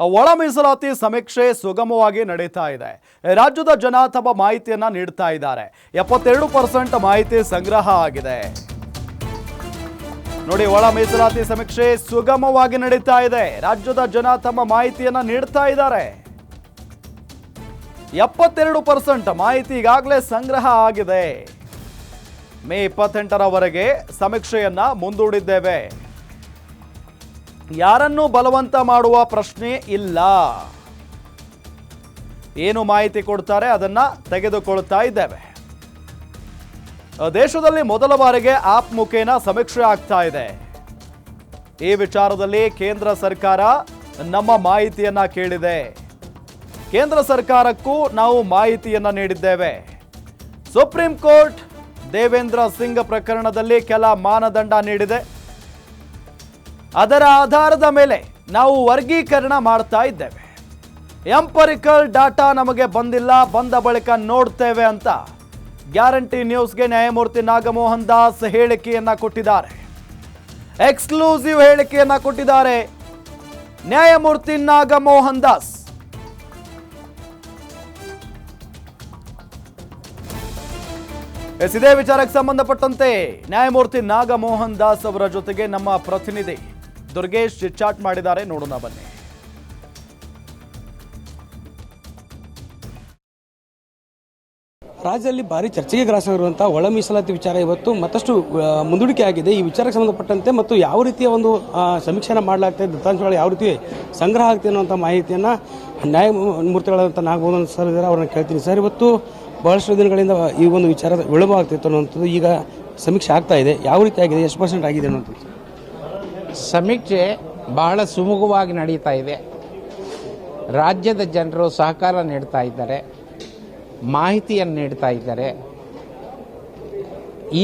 ಒಳ ಮೀಸಲಾತಿ ಸಮೀಕ್ಷೆ ಸುಗಮವಾಗಿ ನಡೀತಾ ಇದೆ. ರಾಜ್ಯದ ಜನ ತಮ್ಮ ಮಾಹಿತಿಯನ್ನ ನೀಡ್ತಾ ಇದ್ದಾರೆ. ಎಪ್ಪತ್ತೆರಡು ಪರ್ಸೆಂಟ್ ಮಾಹಿತಿ ಸಂಗ್ರಹ ಆಗಿದೆ. ನೋಡಿ, ಒಳ ಮೀಸಲಾತಿ ಸಮೀಕ್ಷೆ ಸುಗಮವಾಗಿ ನಡೀತಾ ಇದೆ. ರಾಜ್ಯದ ಜನ ತಮ್ಮ ಮಾಹಿತಿಯನ್ನ ನೀಡ್ತಾ ಇದ್ದಾರೆ. ಎಪ್ಪತ್ತೆರಡು ಪರ್ಸೆಂಟ್ ಮಾಹಿತಿ ಈಗಾಗಲೇ ಸಂಗ್ರಹ ಆಗಿದೆ. ಮೇ ಇಪ್ಪತ್ತೆಂಟರವರೆಗೆ ಸಮೀಕ್ಷೆಯನ್ನ ಮುಂದೂಡಿದ್ದೇವೆ. ಯಾರನ್ನೂ ಬಲವಂತ ಮಾಡುವ ಪ್ರಶ್ನೆ ಇಲ್ಲ. ಏನು ಮಾಹಿತಿ ಕೊಡ್ತಾರೆ ಅದನ್ನ ತೆಗೆದುಕೊಳ್ತಾ ಇದ್ದೇವೆ. ದೇಶದಲ್ಲಿ ಮೊದಲ ಬಾರಿಗೆ ಆಪ್ ಮುಖೇನ ಸಮೀಕ್ಷೆ ಆಗ್ತಾ ಇದೆ. ಈ ವಿಚಾರದಲ್ಲಿ ಕೇಂದ್ರ ಸರ್ಕಾರ ನಮ್ಮ ಮಾಹಿತಿಯನ್ನ ಕೇಳಿದೆ. ಕೇಂದ್ರ ಸರ್ಕಾರಕ್ಕೂ ನಾವು ಮಾಹಿತಿಯನ್ನ ನೀಡಿದ್ದೇವೆ. ಸುಪ್ರೀಂ ಕೋರ್ಟ್ ದೇವೇಂದ್ರ ಸಿಂಗ್ ಪ್ರಕರಣದಲ್ಲಿ ಕೆಲ ಮಾನದಂಡ ನೀಡಿದೆ. ಅದರ ಆಧಾರದ ಮೇಲೆ ನಾವು ವರ್ಗೀಕರಣ ಮಾಡ್ತಾ ಇದ್ದೇವೆ. ಎಂಪರಿಕಲ್ ಡಾಟಾ ನಮಗೆ ಬಂದಿಲ್ಲ, ಬಂದ ಬಳಿಕ ನೋಡ್ತೇವೆ ಅಂತ ಗ್ಯಾರಂಟಿ ನ್ಯೂಸ್ಗೆ ನ್ಯಾಯಮೂರ್ತಿ ನಾಗಮೋಹನ್ ದಾಸ್ ಹೇಳಿಕೆಯನ್ನ ಕೊಟ್ಟಿದ್ದಾರೆ. ಎಕ್ಸ್ಕ್ಲೂಸಿವ್ ಹೇಳಿಕೆಯನ್ನ ಕೊಟ್ಟಿದ್ದಾರೆ ನ್ಯಾಯಮೂರ್ತಿ ನಾಗಮೋಹನ್ ದಾಸ್. ಎಸ್, ಇದೇ ವಿಚಾರಕ್ಕೆ ಸಂಬಂಧಪಟ್ಟಂತೆ ನ್ಯಾಯಮೂರ್ತಿ ನಾಗಮೋಹನ್ ದಾಸ್ ಅವರ ಜೊತೆಗೆ ನಮ್ಮ ಪ್ರತಿನಿಧಿ ದುರ್ಗೇಶ್ ಚಿಟ್ಚಾಟ್ ಮಾಡಿದ್ದಾರೆ. ನೋಡೋಣ ಬನ್ನಿ. ರಾಜ್ಯದಲ್ಲಿ ಭಾರಿ ಚರ್ಚೆಗೆ ಗ್ರಾಸವಿರುವಂಥ ಒಳ ಮೀಸಲಾತಿ ವಿಚಾರ ಇವತ್ತು ಮತ್ತಷ್ಟು ಮುಂದೂಡಿಕೆ ಆಗಿದೆ. ಈ ವಿಚಾರಕ್ಕೆ ಸಂಬಂಧಪಟ್ಟಂತೆ ಮತ್ತು ಯಾವ ರೀತಿಯ ಒಂದು ಸಮೀಕ್ಷೆಯನ್ನು ಮಾಡಲಾಗ್ತದೆ ದತ್ತಾಂಶಗಳು ಯಾವ ರೀತಿ ಸಂಗ್ರಹ ಆಗ್ತದೆ ಅನ್ನುವಂಥ ಮಾಹಿತಿಯನ್ನು ನ್ಯಾಯಮೂರ್ತಿಗಳಾದಂಥ ನಾಗಮೋಹನ್ ಸರ್ ಇದ್ದಾರೆ, ಅವ್ರನ್ನ ಕೇಳ್ತೀನಿ. ಸರ್, ಇವತ್ತು ಬಹಳಷ್ಟು ದಿನಗಳಿಂದ ಈ ಒಂದು ವಿಚಾರ ವಿಳಂಬ ಆಗ್ತಿತ್ತು ಅನ್ನುವಂಥದ್ದು ಈಗ ಸಮೀಕ್ಷೆ ಆಗ್ತಾ ಇದೆ. ಯಾವ ರೀತಿ ಆಗಿದೆ, ಎಷ್ಟು ಪರ್ಸೆಂಟ್ ಆಗಿದೆ ಅನ್ನುವಂಥದ್ದು? ಸಮೀಕ್ಷೆ ಬಹಳ ಸುಮುಖವಾಗಿ ನಡೀತಾ ಇದೆ. ರಾಜ್ಯದ ಜನರು ಸಹಕಾರ ನೀಡ್ತಾ ಇದ್ದಾರೆ, ಮಾಹಿತಿಯನ್ನು ನೀಡ್ತಾ ಇದ್ದಾರೆ.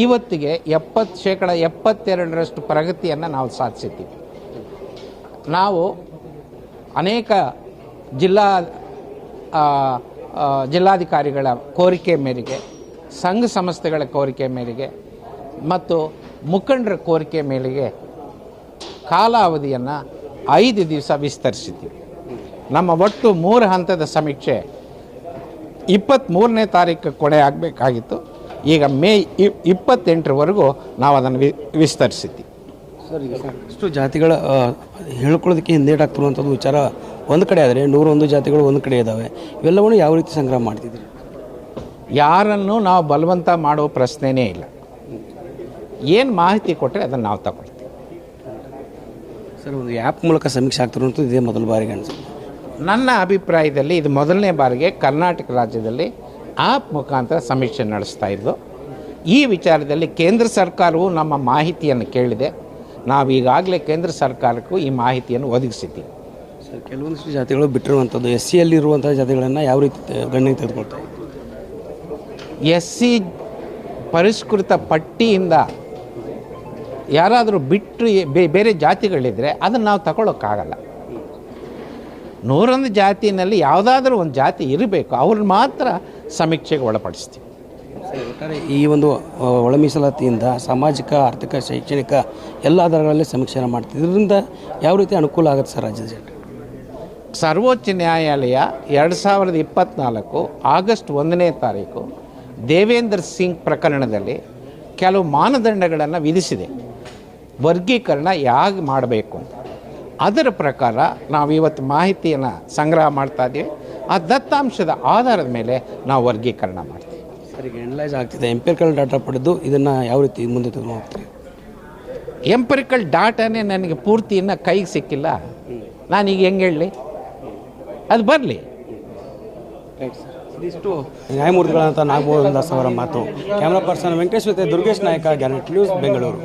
ಇವತ್ತಿಗೆ ಎಪ್ಪತ್ತು ಶೇಕಡ ಎಪ್ಪತ್ತೆರಡರಷ್ಟು ಪ್ರಗತಿಯನ್ನು ನಾವು ಸಾಧಿಸಿದ್ದೀವಿ. ನಾವು ಅನೇಕ ಜಿಲ್ಲಾ ಜಿಲ್ಲಾಧಿಕಾರಿಗಳ ಕೋರಿಕೆ ಮೇರೆಗೆ, ಸಂಘ ಸಂಸ್ಥೆಗಳ ಕೋರಿಕೆ ಮೇರೆಗೆ ಮತ್ತು ಮುಖಂಡರ ಕೋರಿಕೆ ಮೇರೆಗೆ ಕಾಲಾವಧಿಯನ್ನು ಐದು ದಿವಸ ವಿಸ್ತರಿಸಿದ್ದೀವಿ. ನಮ್ಮ ಒಟ್ಟು ಮೂರು ಹಂತದ ಸಮೀಕ್ಷೆ ಇಪ್ಪತ್ತ್ಮೂರನೇ ತಾರೀಕು ಕೊನೆ ಆಗಬೇಕಾಗಿತ್ತು. ಈಗ ಮೇ ಇ- ಇಪ್ಪತ್ತೆಂಟರವರೆಗೂ ನಾವು ಅದನ್ನು ವಿ ವಿಸ್ತರಿಸಿದ್ದೀವಿ. ಸಾಕಷ್ಟು ಜಾತಿಗಳ ಹೇಳ್ಕೊಳ್ಳೋದಕ್ಕೆ ಹಿಂದೇಟಾಗ್ತಿರುವಂಥದ್ದು ವಿಚಾರ ಒಂದು ಕಡೆ ಆದರೆ ನೂರೊಂದು ಜಾತಿಗಳು ಒಂದು ಕಡೆ ಇದ್ದಾವೆ. ಇವೆಲ್ಲವನ್ನು ಯಾವ ರೀತಿ ಸಂಗ್ರಹ ಮಾಡ್ತಿದ್ದೀರಿ? ಯಾರನ್ನು ನಾವು ಬಲವಂತ ಮಾಡೋ ಪ್ರಶ್ನೆಯೇ ಇಲ್ಲ. ಏನು ಮಾಹಿತಿ ಕೊಟ್ಟರೆ ಅದನ್ನು ನಾವು ತಗೊಳ್ತೀವಿ. ಸರ್ ಒಂದು ಆ್ಯಪ್ ಮೂಲಕ ಸಮೀಕ್ಷೆ ಆಗ್ತಿರುವಂಥದ್ದು ಇದೇ ಮೊದಲ ಬಾರಿಗೆ ಅನಿಸುತ್ತೆ. ನನ್ನ ಅಭಿಪ್ರಾಯದಲ್ಲಿ ಇದು ಮೊದಲನೇ ಬಾರಿಗೆ ಕರ್ನಾಟಕ ರಾಜ್ಯದಲ್ಲಿ ಆಪ್ ಮುಖಾಂತರ ಸಮೀಕ್ಷೆ ನಡೆಸ್ತಾ ಇದ್ದು ಈ ವಿಚಾರದಲ್ಲಿ ಕೇಂದ್ರ ಸರ್ಕಾರವು ನಮ್ಮ ಮಾಹಿತಿಯನ್ನು ಕೇಳಿದೆ. ನಾವು ಈಗಾಗಲೇ ಕೇಂದ್ರ ಸರ್ಕಾರಕ್ಕೂ ಈ ಮಾಹಿತಿಯನ್ನು ಒದಗಿಸಿದ್ದೀವಿ. ಸರ್ ಕೆಲವೊಂದಿಷ್ಟು ಜಾತಿಗಳು ಬಿಟ್ಟಿರುವಂಥದ್ದು ಎಸ್ ಸಿಯಲ್ಲಿರುವಂಥ ಜಾತಿಗಳನ್ನು ಯಾವ ರೀತಿ ಗಣ್ಯ ತೆಗೆದುಕೊಳ್ತಾರೆ ತೆಗೆದುಕೊಳ್ತಾ ಎಸ್ ಸಿ ಪರಿಷ್ಕೃತ ಪಟ್ಟಿಯಿಂದ ಯಾರಾದರೂ ಬಿಟ್ಟು ಬೇ- ಬೇರೆ ಜಾತಿಗಳಿದ್ರೆ ಅದನ್ನು ನಾವು ತಗೊಳ್ಳೋಕ್ಕಾಗಲ್ಲ ನೂರೊಂದು ಜಾತಿಯಲ್ಲಿ ಯಾವುದಾದ್ರೂ ಒಂದು ಜಾತಿ ಇರಬೇಕು ಅವ್ರನ್ನ ಮಾತ್ರ ಸಮೀಕ್ಷೆಗೆ ಒಳಪಡಿಸ್ತೀವಿ. ಒಟ್ಟಾರೆ ಈ ಒಂದು ಒಳ ಮೀಸಲಾತಿಯಿಂದ ಸಾಮಾಜಿಕ ಆರ್ಥಿಕ ಶೈಕ್ಷಣಿಕ ಎಲ್ಲ ಆಧಾರಗಳಲ್ಲಿ ಸಮೀಕ್ಷೆ ಮಾಡ್ತೀವಿ. ಇದರಿಂದ ಯಾವ ರೀತಿ ಅನುಕೂಲ ಆಗುತ್ತೆ ಸರ್ ರಾಜ್ಯದ ಸರ್ವೋಚ್ಚ ನ್ಯಾಯಾಲಯ ಎರಡು ಸಾವಿರದ ಇಪ್ಪತ್ತ್ನಾಲ್ಕು ಆಗಸ್ಟ್ ಒಂದನೇ ತಾರೀಕು ದೇವೇಂದ್ರ ಸಿಂಗ್ ಪ್ರಕರಣದಲ್ಲಿ ಕೆಲವು ಮಾನದಂಡಗಳನ್ನು ವಿಧಿಸಿದೆ. ವರ್ಗೀಕರಣ ಯಾಕೆ ಮಾಡಬೇಕು ಅಂತ. ಅದರ ಪ್ರಕಾರ ನಾವು ಇವತ್ತು ಮಾಹಿತಿಯನ್ನು ಸಂಗ್ರಹ ಮಾಡ್ತಾ ಇದ್ದೀವಿ ಆ ದತ್ತಾಂಶದ ಆಧಾರದ ಮೇಲೆ ನಾವು ವರ್ಗೀಕರಣ ಮಾಡ್ತೀವಿ. ಸರ್ ಈಗ ಎನಲೈಸ್ ಆಗ್ತಿದೆ. ಎಂಪಿರಿಕಲ್ ಡಾಟಾ ಪಡೆದು ಇದನ್ನು ಯಾವ ರೀತಿ ಮುಂದೆ ತಗೊಂಡು ಹೋಗ್ತೀವಿ ಎಂಪರಿಕಲ್ ಡಾಟಾನೇ ನನಗೆ ಪೂರ್ತಿ ಇನ್ನೂ ಕೈಗೆ ಸಿಕ್ಕಿಲ್ಲ. ನಾನೀಗ ಹೆಂಗೆ ಹೇಳಲಿ ಅದು ಬರಲಿ. ಇದಿಷ್ಟು ನ್ಯಾಯಮೂರ್ತಿಗಳಂತ ದಾಸ್ ಅವರ ಮಾತು. ಕ್ಯಾಮ್ರಾ ಪರ್ಸನ್ ವೆಂಕಟೇಶ್ ಜೊತೆ ದುರ್ಗೇಶ್ ನಾಯಕ ಗ್ಯಾನೆಟ್ ನ್ಯೂಸ್ ಬೆಂಗಳೂರು.